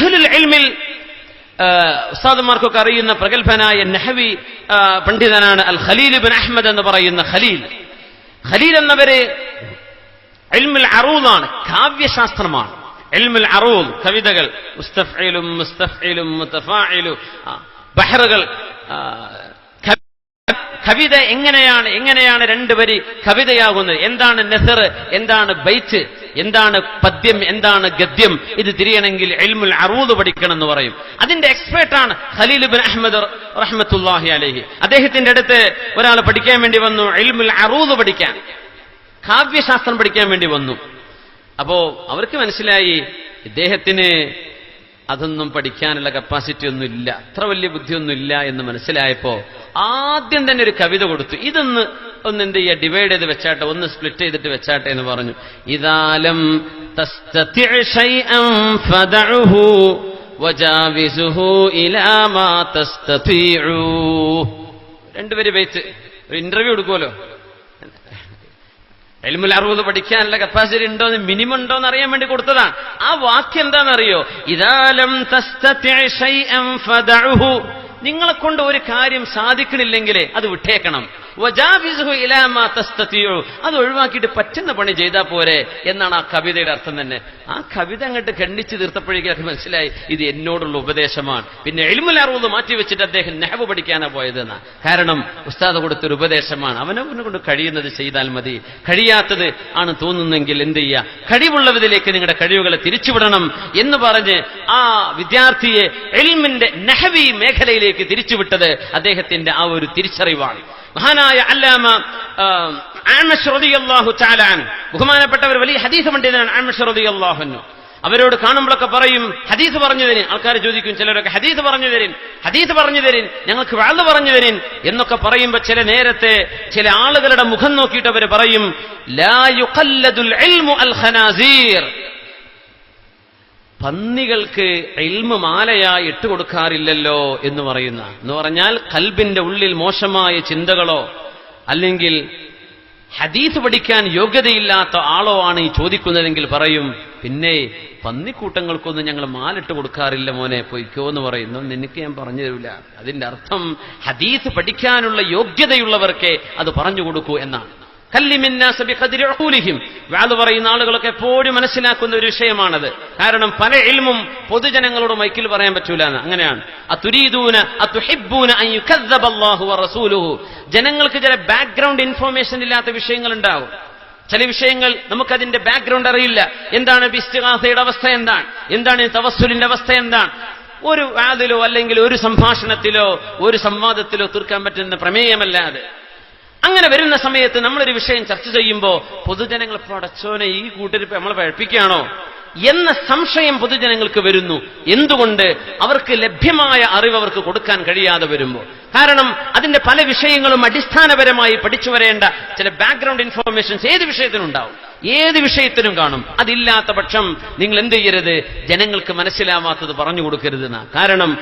അഹ്ലുൽ ഇൽമിൽ ആ, ഉസ്താദുമാർക്കൊക്കെ അറിയുന്ന പ്രഗത്ഭനായ നഹവി പണ്ഡിതനാണ് അൽ ഖലീൽ ബിൻ അഹമ്മദ് എന്ന് പറയുന്ന ഖലീൽ. ഖലീൽ എന്നവര് ഇൽമുൽ അറൂദാണ് കാവ്യശാസ്ത്രമാണ്. ഇൽമുൽ അറൂദ് കവിതകൾ മുസ്തഫയിലും മുസ്തഫയിലും മുത്തഫായിലും ബഹറുകൾ കവിത എങ്ങനെയാണ് എങ്ങനെയാണ് രണ്ട് വരി കവിതയാകുന്നത് എന്താണ് നെസർ? എന്താണ് ബൈച്ച് എന്താണ് പദ്യം? എന്താണ് ഗദ്യം? ഇത് തിരിയണമെങ്കിൽ എൽമുൽ അറൂദ് പഠിക്കണം എന്ന് പറയും. അതിന്റെ എക്സ്പേർട്ടാണ് ഖലീൽ ബിൻ അഹമ്മദ് റഹ്മത്തുല്ലാഹി അലഹി. അദ്ദേഹത്തിന്റെ അടുത്ത് ഒരാൾ പഠിക്കാൻ വേണ്ടി വന്നു എൽമുൽ അറൂദ് പഠിക്കാൻ. കാവ്യശാസ്ത്രം പഠിക്കാൻ വേണ്ടി വന്നു. അപ്പോ അവർക്ക് മനസ്സിലായി ഇദ്ദേഹത്തിന് അതൊന്നും പഠിക്കാനുള്ള കപ്പാസിറ്റി ഒന്നും ഇല്ല അത്ര വലിയ ബുദ്ധിയൊന്നും ഇല്ല എന്ന് മനസ്സിലായപ്പോ ആദ്യം തന്നെ ഒരു കവിത കൊടുത്തു. ഇതൊന്ന് ഒന്ന് എന്ത് ചെയ്യുക? ഡിവൈഡ് ചെയ്ത് വെച്ചാട്ടെ ഒന്ന് സ്പ്ലിറ്റ് ചെയ്തിട്ട് വെച്ചാട്ടെ എന്ന് പറഞ്ഞു. ഇതാലം രണ്ടുപേര് വെച്ച് ഒരു ഇന്റർവ്യൂ എടുക്കുമല്ലോ. എൽമുൽ അറുപത് പഠിക്കാനുള്ള കപ്പാസിറ്റി ഉണ്ടോ എന്ന് മിനിമം ഉണ്ടോ എന്ന് അറിയാൻ വേണ്ടി കൊടുത്തതാണ്. ആ വാക്യം എന്താണെന്നറിയോ? ഇതാലം നിങ്ങളെ കൊണ്ട് ഒരു കാര്യം സാധിക്കണില്ലെങ്കിൽ അത് വിട്ടേക്കണം. അത് ഒഴിവാക്കിയിട്ട് പറ്റുന്ന പണി ചെയ്താൽ പോരെ എന്നാണ് ആ കവിതയുടെ അർത്ഥം തന്നെ. ആ കവിത അങ്ങോട്ട് ഖണ്ഡിച്ച് തീർത്തപ്പോഴേക്കും അത് മനസ്സിലായി ഇത് എന്നോടുള്ള ഉപദേശമാണ്. പിന്നെ എൽമുൽ അറുപത് മാറ്റി വെച്ചിട്ട് അദ്ദേഹം നെഹബ് പഠിക്കാനാ പോയതെന്നാ. കാരണം ഉസ്താദ് കൊടുത്തൊരു ഉപദേശമാണ്. അവനവനെ കൊണ്ട് കഴിയുന്നത് ചെയ്താൽ മതി. കഴിയാത്തത് ആണ് തോന്നുന്നെങ്കിൽ എന്ത് ചെയ്യുക കഴിവുള്ളവരിലേക്ക് നിങ്ങളുടെ കഴിവുകളെ തിരിച്ചുവിടണം എന്ന് പറഞ്ഞ് ആ വിദ്യാർത്ഥിയെ എൽമിന്റെ നെഹവി മേഖലയിലേക്ക് തിരിച്ചുവിട്ടത് അദ്ദേഹത്തിന്റെ ആ ഒരു തിരിച്ചറിവാണ്. മഹാനായ അല്ലാമ ആ, ചാലാൻ. ബഹുമാനപ്പെട്ടവർ വലിയ ഹദീസ് പണ്ഡിതനാണ് ആമശ് റളിയല്ലാഹു അൻഹു. അവരോട് കാണുമ്പോഴൊക്കെ പറയും ഹദീസ് പറഞ്ഞു തരും ആൾക്കാർ ചോദിക്കും ചിലരൊക്കെ ഹദീസ് പറഞ്ഞു തരിൻ ഹദീസ് പറഞ്ഞു തരിൻ ഞങ്ങൾക്ക് വാഴ്ന്നു പറഞ്ഞു തരിൻ എന്നൊക്കെ പറയുമ്പോൾ ചില നേരത്തെ ചില ആളുകളുടെ മുഖം നോക്കിയിട്ട് അവർ പറയും ലാ യുഖല്ലദുൽ ഖനാസീർ പന്നികൾക്ക് ഇൽമ മാലയായി ഇട്ടുകൊടുക്കാറില്ലല്ലോ എന്ന് പറയുന്ന എന്ന് പറഞ്ഞാൽ കൽബിന്റെ ഉള്ളിൽ മോശമായ ചിന്തകളോ അല്ലെങ്കിൽ ഹദീസ് പഠിക്കാൻ യോഗ്യതയില്ലാത്ത ആളോ ആണ് ഈ ചോദിക്കുന്നതെങ്കിൽ പറയും പിന്നെ പന്നിക്കൂട്ടങ്ങൾക്കൊന്നും ഞങ്ങൾ മാലിട്ട് കൊടുക്കാറില്ല മോനെ പൊയ്ക്കോ എന്ന് പറയുന്നു. നിനക്ക് ഞാൻ പറഞ്ഞു തരില്ല അതിന്റെ അർത്ഥം ഹദീസ് പഠിക്കാനുള്ള യോഗ്യതയുള്ളവർക്കേ അത് പറഞ്ഞു കൊടുക്കൂ എന്നാണ്. വാൾ പറയുന്ന ആളുകളൊക്കെ എപ്പോഴും മനസ്സിലാക്കുന്ന ഒരു വിഷയമാണത്. കാരണം പല ഇൽമും പൊതുജനങ്ങളോട് മൈക്കിൽ പറയാൻ പറ്റൂല അങ്ങനെയാണ്. ജനങ്ങൾക്ക് ചില ബാക്ക്ഗ്രൗണ്ട് ഇൻഫോർമേഷൻ ഇല്ലാത്ത വിഷയങ്ങൾ ഉണ്ടാവും ചില വിഷയങ്ങൾ നമുക്കതിന്റെ ബാക്ക്ഗ്രൗണ്ട് അറിയില്ല. എന്താണ് ബിസ്തിഹാസയുടെ അവസ്ഥ എന്താണ്? എന്താണ് തവസ്സുലിന്റെ അവസ്ഥ എന്താണ്? ഒരു വാതിലോ അല്ലെങ്കിൽ ഒരു സംഭാഷണത്തിലോ ഒരു സംവാദത്തിലോ തീർക്കാൻ പറ്റുന്ന പ്രമേയമല്ല അത്. അങ്ങനെ വരുന്ന സമയത്ത് നമ്മളൊരു വിഷയം ചർച്ച ചെയ്യുമ്പോൾ പൊതുജനങ്ങൾ പടച്ചോനെ ഈ കൂട്ടരിപ്പ് നമ്മളെ പഴപ്പിക്കുകയാണോ? എന്ന സംശയം പൊതുജനങ്ങൾക്ക് വരുന്നു. എന്തുകൊണ്ട്? അവർക്ക് ലഭ്യമായ അറിവ് അവർക്ക് കൊടുക്കാൻ കഴിയാതെ വരുമ്പോൾ. കാരണം അതിന്റെ പല വിഷയങ്ങളും അടിസ്ഥാനപരമായി പഠിച്ചു വരേണ്ട ചില ബാക്ക്ഗ്രൗണ്ട് ഇൻഫോർമേഷൻസ് ഏത് വിഷയത്തിനുണ്ടാവും? ഏത് വിഷയത്തിനും കാണും. അതില്ലാത്ത പക്ഷം നിങ്ങൾ എന്ത് ചെയ്യരുത്? ജനങ്ങൾക്ക് മനസ്സിലാവാത്തത് പറഞ്ഞു കൊടുക്കരുത് കാരണം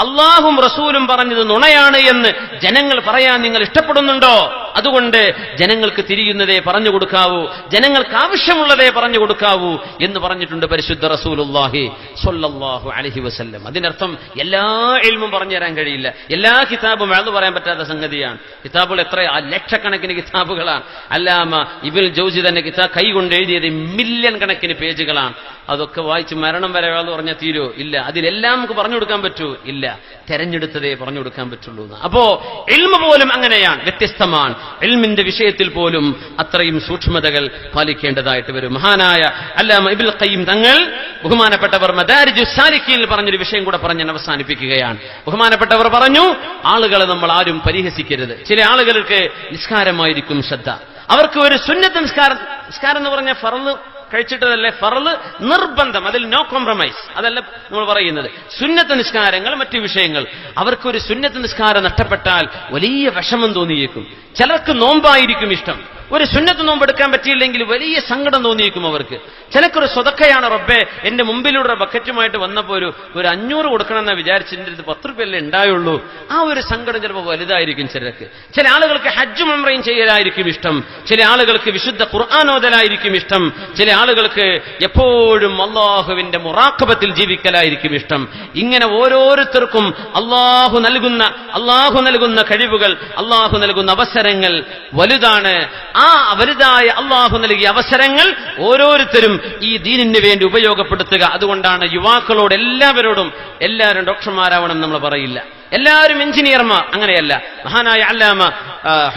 അള്ളാഹും റസൂലും പറഞ്ഞത് നുണയാണ് എന്ന് ജനങ്ങൾ പറയാൻ നിങ്ങൾ ഇഷ്ടപ്പെടുന്നുണ്ടോ? അതുകൊണ്ട് ജനങ്ങൾക്ക് തിരിയുന്നതേ പറഞ്ഞു കൊടുക്കാവൂ ജനങ്ങൾക്ക് ആവശ്യമുള്ളതേ പറഞ്ഞു കൊടുക്കാവൂ എന്ന് പറഞ്ഞിട്ടുണ്ട് പരിശുദ്ധ റസൂലുള്ളാഹി സ്വല്ലല്ലാഹു അലൈഹി വസല്ലം. അതിനർത്ഥം എല്ലാ എൽമും പറഞ്ഞു തരാൻ കഴിയില്ല. എല്ലാ കിതാബും അത് പറയാൻ പറ്റാത്ത സംഗതിയാണ്. കിതാബുകൾ എത്ര ലക്ഷക്കണക്കിന് കിതാബുകളാണ്. അല്ലാമ ഇബിൽ ജോജി തന്നെ കിതാബ് കൈ കൊണ്ട് എഴുതിയത് മില്യൺ കണക്കിന് പേജുകളാണ്. അതൊക്കെ വായിച്ച് മരണം വരെ എന്ന് പറഞ്ഞാൽ തീരോ? ഇല്ല. അതിലെല്ലാം നമുക്ക് പറഞ്ഞു കൊടുക്കാൻ പറ്റൂ? ഇല്ല. തെരഞ്ഞെടുത്തതേ പറഞ്ഞു കൊടുക്കാൻ പറ്റുള്ളൂ. അപ്പോ എൽമ പോലും അങ്ങനെയാണ്. വ്യത്യസ്തമാണ്. എൽമിന്റെ വിഷയത്തിൽ പോലും അത്രയും സൂക്ഷ്മതകൾ പാലിക്കേണ്ടതായിട്ട് വരും. മഹാനായ അല്ലാമ ഇബിൽ ഖയ്യിം തങ്ങൾ ബഹുമാനപ്പെട്ടവർ മദാരിജു സാലിക്കീൽ പറഞ്ഞൊരു വിഷയം കൂടെ പറഞ്ഞ് ഞാൻ അവസാനിപ്പിക്കുകയാണ്. ബഹുമാനപ്പെട്ടവർ പറഞ്ഞു ആളുകളെ നമ്മൾ ആരും പരിഹസിക്കരുത്. ചില ആളുകൾക്ക് നിസ്കാരമായിരിക്കും ശ്രദ്ധ. അവർക്ക് ഒരു സുന്നത്ത് നിസ്കാരം നിസ്കാരം എന്ന് പറഞ്ഞ ഫറന്ന് കഴിച്ചിട്ടതല്ലേ ഫറൽ നിർബന്ധം. അതിൽ നോ കോംപ്രമൈസ് അതല്ല നമ്മൾ പറയുന്നത്. സുന്നത്ത് നിസ്കാരങ്ങൾ മറ്റു വിഷയങ്ങൾ. അവർക്കൊരു സുന്നത്ത് നിസ്കാരം നഷ്ടപ്പെട്ടാൽ വലിയ വിഷമം തോന്നിയേക്കും. ചിലർക്ക് നോമ്പായിരിക്കും ഇഷ്ടം. ഒരു സുന്നത്ത് നോമ്പെടുക്കാൻ പറ്റിയില്ലെങ്കിൽ വലിയ സങ്കടം തോന്നിയിരിക്കും അവർക്ക്. ചിലക്കൊരു സ്വതക്കയാണ് റബ്ബെ എന്റെ മുമ്പിലൂടെ ബക്കറ്റുമായിട്ട് വന്നപ്പോൾ ഒരു ഒരു അഞ്ഞൂറ് കൊടുക്കണമെന്നാ എന്റെ ഇത് പത്ത് റുപ്യല്ലേ ഉണ്ടായുള്ളൂ. ആ ഒരു സങ്കടം ചിലപ്പോൾ വലുതായിരിക്കും ചിലർക്ക്. ചില ആളുകൾക്ക് ഹജ്ജ് അമ്രയും ചെയ്യലായിരിക്കും ഇഷ്ടം. ചില ആളുകൾക്ക് വിശുദ്ധ ഖുർആാനോദലായിരിക്കും ഇഷ്ടം. ചില ആളുകൾക്ക് എപ്പോഴും അള്ളാഹുവിന്റെ മുറാഖബത്തിൽ ജീവിക്കലായിരിക്കും ഇഷ്ടം. ഇങ്ങനെ ഓരോരുത്തർക്കും അള്ളാഹു നൽകുന്ന അള്ളാഹു നൽകുന്ന കഴിവുകൾ അള്ളാഹു നൽകുന്ന അവസരങ്ങൾ വലുതാണ്. ആ അവരുതായ അള്ളാഹു നൽകിയ അവസരങ്ങൾ ഓരോരുത്തരും ഈ ദീനിന് വേണ്ടി ഉപയോഗപ്പെടുത്തുക. അതുകൊണ്ടാണ് യുവാക്കളോട് എല്ലാവരോടും എല്ലാവരും ഡോക്ടർമാരാവണം നമ്മൾ പറയില്ല. എല്ലാവരും എഞ്ചിനീയർമാർ അങ്ങനെയല്ല. മഹാനായ അല്ലാമ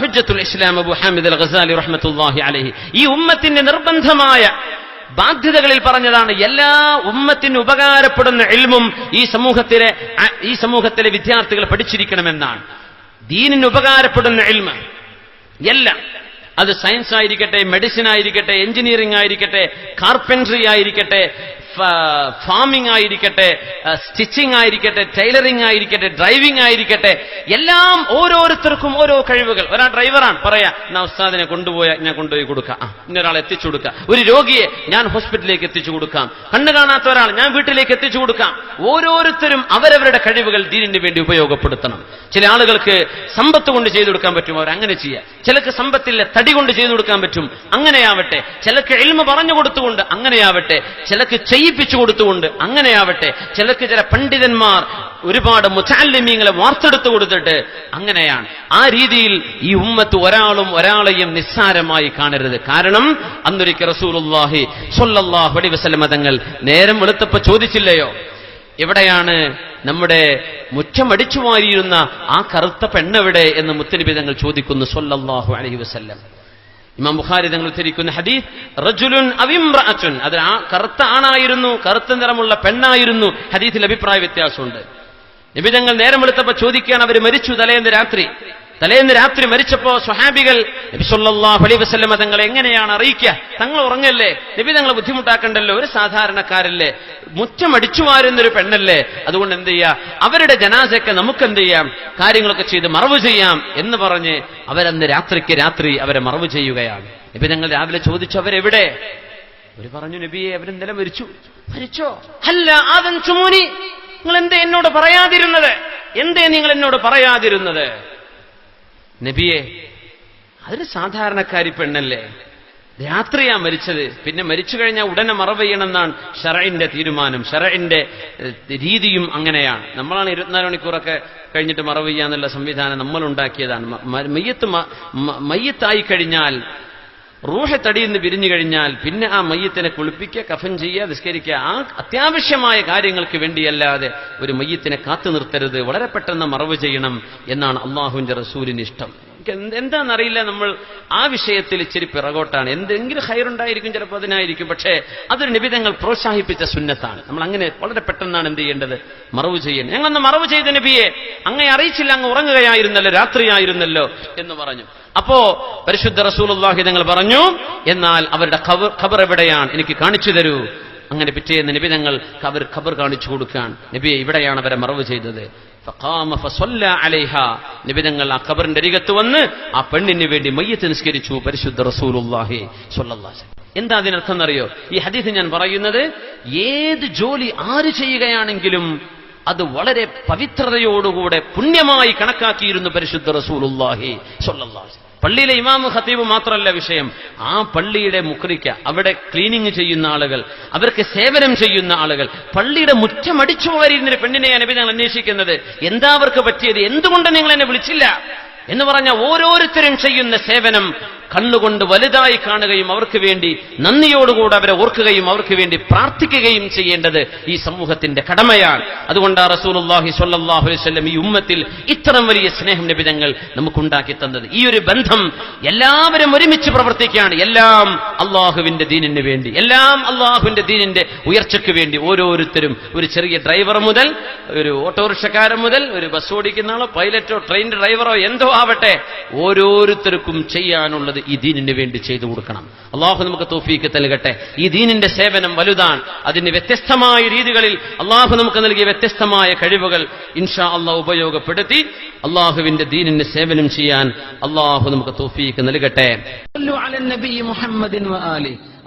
ഹുജത്തുൽ ഇസ്ലാം അബു ഹാമിദ് അൽ ഖസാലി റഹ്മത്തുല്ലാഹി അലഹി. ഈ ഉമ്മത്തിന്റെ നിർബന്ധമായ ബാധ്യതകളിൽ പറഞ്ഞതാണ് എല്ലാ ഉമ്മത്തിന് ഉപകാരപ്പെടുന്ന എൽമും ഈ സമൂഹത്തിലെ ഈ സമൂഹത്തിലെ വിദ്യാർത്ഥികൾ പഠിച്ചിരിക്കണമെന്നാണ്. ദീനിന് ഉപകാരപ്പെടുന്ന എൽമ എല്ലാം അത് സയൻസ് ആയിരിക്കട്ടെ മെഡിസിൻ ആയിരിക്കട്ടെ എഞ്ചിനീയറിംഗ് ആയിരിക്കട്ടെ കാർപ്പൻട്രി ആയിരിക്കട്ടെ ഫാമിംഗ് ആയിരിക്കട്ടെ സ്റ്റിച്ചിങ് ആയിരിക്കട്ടെ ടൈലറിംഗ് ആയിരിക്കട്ടെ ഡ്രൈവിംഗ് ആയിരിക്കട്ടെ എല്ലാം ഓരോരുത്തർക്കും ഓരോ കഴിവുകൾ. ഒരാൾ ഡ്രൈവറാണ് പറയാ ഞാൻ ഉസ്താദിനെ കൊണ്ടുപോയാൽ ഞാൻ കൊണ്ടുപോയി കൊടുക്കാം. ഇന്നൊരാളെ എത്തിച്ചു കൊടുക്കാം. ഒരു രോഗിയെ ഞാൻ ഹോസ്പിറ്റലിലേക്ക് എത്തിച്ചു കൊടുക്കാം. കണ്ണു കാണാത്ത ഒരാൾ ഞാൻ വീട്ടിലേക്ക് എത്തിച്ചു കൊടുക്കാം. ഓരോരുത്തരും അവരവരുടെ കഴിവുകൾ ദീനിന് വേണ്ടി ഉപയോഗപ്പെടുത്തണം. ചില ആളുകൾക്ക് സമ്പത്ത് കൊണ്ട് ചെയ്തു കൊടുക്കാൻ പറ്റും അവർ അങ്ങനെ ചെയ്യാം. ചിലക്ക് സമ്പത്തില്ല തടി കൊണ്ട് ചെയ്തു കൊടുക്കാൻ പറ്റും അങ്ങനെയാവട്ടെ. ചിലക്ക് എൽമ പറഞ്ഞു കൊടുത്തുകൊണ്ട് അങ്ങനെയാവട്ടെ. ചിലക്ക് ചെയ്യിപ്പിച്ചു കൊടുത്തുകൊണ്ട് അങ്ങനെയാവട്ടെ. ചിലക്ക് ചില പണ്ഡിതന്മാർ ഒരുപാട് മുച്ചാലിമീങ്ങളെ വാർത്തെടുത്തു കൊടുത്തിട്ട് അങ്ങനെയാണ്. ആ രീതിയിൽ ഈ ഉമ്മത്ത് ഒരാളും ഒരാളെയും നിസ്സാരമായി കാണരുത്. കാരണം അന്നൊരിക്കൽ റസൂലുല്ലാഹി സൊല്ലാഹ് അലൈഹി വസലമതങ്ങൾ നേരം വെളുത്തപ്പോ ചോദിച്ചില്ലയോ? എവിടെയാണ് നമ്മുടെ മുറ്റമടിച്ചു വാരിയിരുന്ന ആ കറുത്ത പെണ്ണെവിടെ എന്ന് മുത്തലിബിതങ്ങൾ ചോദിക്കുന്നു സൊല്ലാഹു അലൈഹി വസല്ലം. ഇമാം ബുഖാരി തങ്ങൾ ഉദ്ധരിക്കുന്ന ഹദീസ് റജുലുൻ അവിംറഅത്തുൻ അത് ആ കറുത്ത ആണായിരുന്നു കറുത്ത നിറമുള്ള പെണ്ണായിരുന്നു. ഹദീസിൽ അഭിപ്രായ വ്യത്യാസമുണ്ട്. നബി തങ്ങൾ നേരം വെളുത്തപ്പോ ചോദിക്കാൻ അവർ മരിച്ചു തലേന്ന് രാത്രി. തലേന്ന് രാത്രി മരിച്ചപ്പോ സ്വഹാബികൾ നബി തങ്ങൾ തങ്ങളെ എങ്ങനെയാണ് അറിയിക്കുക? തങ്ങൾ ഉറങ്ങല്ലേ? നബി തങ്ങളെ ബുദ്ധിമുട്ടാക്കണ്ടല്ലോ? ഒരു സാധാരണക്കാരല്ലേ? മുറ്റം അടിച്ചു വാരുന്നൊരു പെണ്ണല്ലേ? അതുകൊണ്ട് എന്ത് ചെയ്യാം? അവരുടെ ജനാസയൊക്കെ നമുക്ക് എന്ത് ചെയ്യാം? കാര്യങ്ങളൊക്കെ ചെയ്ത് മറവ് ചെയ്യാം എന്ന് പറഞ്ഞ് അവരന്ന് രാത്രിക്ക് രാത്രി അവരെ മറവ് ചെയ്യുകയാണ്. നബി തങ്ങൾ രാവിലെ ചോദിച്ചു അവരെവിടെ? അവർ പറഞ്ഞു നബിയെ അവരെന്തെല്ലാം മരിച്ചു. മരിച്ചോ? അല്ല ആദൻ ചുമൂനി. നിങ്ങൾ എന്തേ എന്നോട് പറയാതിരുന്നത്? എന്തേ നിങ്ങൾ എന്നോട് പറയാതിരുന്നത്? നബിയെ അതൊരു സാധാരണക്കാരി പെണ്ണല്ലേ? രാത്രിയാ മരിച്ചത്. പിന്നെ മരിച്ചു കഴിഞ്ഞാൽ ഉടനെ മറവ് ചെയ്യണമെന്നാണ് ഷറയിന്റെ തീരുമാനം. ഷറയിന്റെ രീതിയും അങ്ങനെയാണ്. നമ്മളാണ് ഇരുപത്തിനാല് മണിക്കൂറൊക്കെ കഴിഞ്ഞിട്ട് മറവ് ചെയ്യാന്നുള്ള സംവിധാനം നമ്മൾ ഉണ്ടാക്കിയതാണ് മയ്യത്ത് മയ്യത്തായി കഴിഞ്ഞാൽ റൂഹ തടിയിൽ നിന്ന് പിരിഞ്ഞു കഴിഞ്ഞാൽ പിന്നെ ആ മയ്യത്തിനെ കുളിപ്പിക്കുക കഫൻ ചെയ്യുക നിസ്കരിക്കുക ആ അത്യാവശ്യമായ കാര്യങ്ങൾക്ക് വേണ്ടിയല്ലാതെ ഒരു മയ്യത്തിനെ കാത്തു നിർത്തരുത്. വളരെ പെട്ടെന്ന് മറവ് ചെയ്യണം എന്നാണ് അള്ളാഹുവിന്റെ റസൂലിന് ഇഷ്ടം. എന്താണെന്നറിയില്ല. നമ്മൾ ആ വിഷയത്തിൽ ഇച്ചിരി പിറകോട്ടാണ്. എന്തെങ്കിലും ഹൈറുണ്ടായിരിക്കും ചിലപ്പോൾ അതിനായിരിക്കും. പക്ഷേ അതൊരു നിബിധങ്ങൾ പ്രോത്സാഹിപ്പിച്ച സുന്നത്താണ്. നമ്മൾ അങ്ങനെ വളരെ പെട്ടെന്നാണ് എന്ത് ചെയ്യേണ്ടത്? മറവ് ചെയ്യേണ്ടത്. ഞങ്ങളൊന്ന് മറവ് ചെയ്ത നബിയെ അങ്ങേ അറിയിച്ചില്ല അങ്ങ് ഉറങ്ങുകയായിരുന്നല്ലോ രാത്രിയായിരുന്നല്ലോ എന്ന് പറഞ്ഞു. അപ്പോ പരിശുദ്ധ റസൂലുള്ളാഹി തങ്ങൾ പറഞ്ഞു എന്നാൽ അവരുടെ ഖബർ എവിടെയാണ്? എനിക്ക് കാണിച്ചു തരൂ. അങ്ങനെ പിറ്റേന്ന് നബി തങ്ങൾ ഖബർ ഖബർ കാണിച്ചു കൊടുക്കാൻ നബിയെ ഇവിടെയാണ് അവരെ മറവ് ചെയ്തത്. നബി തങ്ങൾ ആ ഖബറിന്റെ അരികത്ത് വന്ന് ആ പെണ്ണിന് വേണ്ടി മയ്യത്ത് നിസ്കരിച്ചു പരിശുദ്ധ റസൂലുള്ളാഹി സ്വല്ലല്ലാഹി. എന്താ അതിനർത്ഥം എന്നറിയോ? ഈ ഹദീസ് ഞാൻ പറയുന്നത് ഏത് ജോലി ആര് ചെയ്യുകയാണെങ്കിലും അത് വളരെ പവിത്രതയോടുകൂടെ പുണ്യമായി കണക്കാക്കിയിരുന്നു പരിശുദ്ധ റസൂലുള്ളാഹി സ്വല്ലല്ലാഹി പള്ളിയിലെ ഇമാമ് ഖത്തീബ് മാത്രമല്ല വിഷയം. ആ പള്ളിയുടെ മുക്രിക്ക അവിടെ ക്ലീനിങ് ചെയ്യുന്ന ആളുകൾ അവർക്ക് സേവനം ചെയ്യുന്ന ആളുകൾ പള്ളിയുടെ മുറ്റമടിച്ചു പോയിരുന്നൊരു പെണ്ണിനെ നബി ഞങ്ങൾ അന്വേഷിക്കുന്നത്. എന്താ അവർക്ക് പറ്റിയത്? എന്തുകൊണ്ട് നിങ്ങൾ എന്നെ വിളിച്ചില്ല? എന്ന് പറഞ്ഞ ഓരോരുത്തരും ചെയ്യുന്ന സേവനം കണ്ണുകൊണ്ട് വലുതായി കാണുകയും അവർക്ക് വേണ്ടി നന്ദിയോടുകൂടെ അവരെ ഓർക്കുകയും അവർക്ക് വേണ്ടി പ്രാർത്ഥിക്കുകയും ചെയ്യേണ്ടത് ഈ സമൂഹത്തിന്റെ കടമയാണ്. അതുകൊണ്ട് റസൂലുള്ളാഹി സ്വല്ലല്ലാഹു അലൈഹി വസല്ലം ഈ ഉമ്മത്തിൽ ഇത്തരം വലിയ സ്നേഹം നിബിതങ്ങൾ നമുക്കുണ്ടാക്കി തന്നത്. ഈ ഒരു ബന്ധം എല്ലാവരും ഒരുമിച്ച് പ്രവർത്തിക്കുകയാണ്. എല്ലാം അള്ളാഹുവിന്റെ ദീനിന് വേണ്ടി എല്ലാം അള്ളാഹുവിന്റെ ദീനിന്റെ ഉയർച്ചയ്ക്ക് വേണ്ടി ഓരോരുത്തരും ഒരു ചെറിയ ഡ്രൈവർ മുതൽ ഒരു ഓട്ടോറിക്ഷക്കാരൻ മുതൽ ഒരു ബസ് ഓടിക്കുന്ന ആളോ പൈലറ്റോ ട്രെയിൻ ഡ്രൈവറോ എന്തോ ആവട്ടെ ഓരോരുത്തർക്കും ചെയ്യാനുള്ളത് ഈ ദീനിന് വേണ്ടി ചെയ്തു കൊടുക്കണം. അള്ളാഹു നമുക്ക് തോഫീക്ക് നൽകട്ടെ. ഈ ദീനിന്റെ സേവനം വലുതാണ്. അതിന് വ്യത്യസ്തമായ രീതികളിൽ അള്ളാഹു നമുക്ക് നൽകിയ വ്യത്യസ്തമായ കഴിവുകൾ ഇൻഷാ അള്ളാഹ് ഉപയോഗപ്പെടുത്തി അള്ളാഹുവിന്റെ ദീനിന് സേവനം ചെയ്യാൻ അള്ളാഹു നമുക്ക് തോഫീക്ക് നൽകട്ടെ.